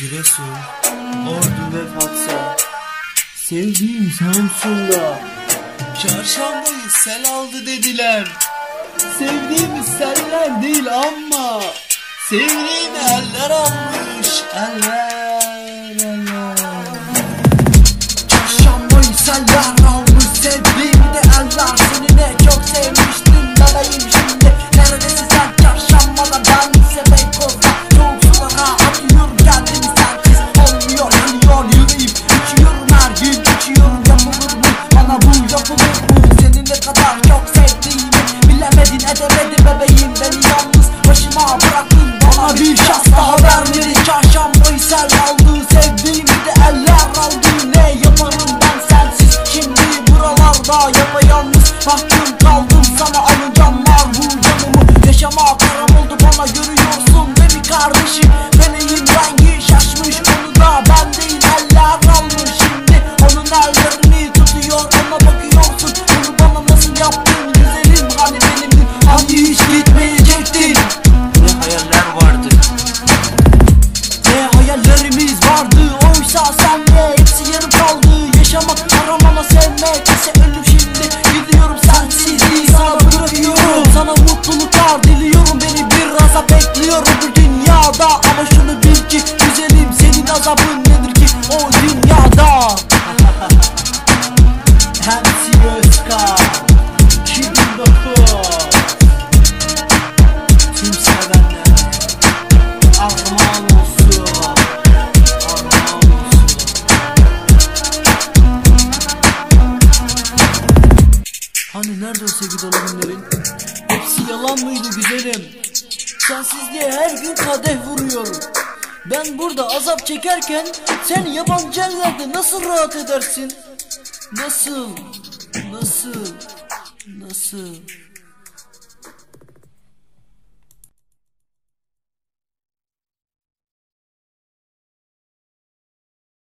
Giresun, Ordu ve Fatsa. Sevdiğim Samsun'da Çarşambayı sel aldı dediler. Sevdiğimiz seller değil ama Sevdiğim eller almış eller eller. Çarşambayı seller almış sevdiğimi de eller. Seni ne çok sevmiştim bebeğim şimdi bir şans daha vermedi Çarşambayı sel aldı sevdiğimi de eller aldı Ne yaparım ben sensiz? Şimdi buralarda Yapayalnız baktım kaldım sana alacağım var bu canımı. Yaşama karam oldu bana görüyorsun mi kardeşim? Feleğin rengi şaşmış onu da ben değil eller almış şimdi Onun ellerini tutuyor ona bakıyorsun. Bunu bana nasıl yaptın? Güzelim hani benimdin Hani hiç gitmeyecektin Hani nerede o sevgi dolu? Hepsi yalan mıydı güzelim? Sensizliğe her gün kadeh vuruyorum. Ben burada azap çekerken sen yabancı ellerde nasıl rahat edersin? Nasıl? Nasıl? Nasıl?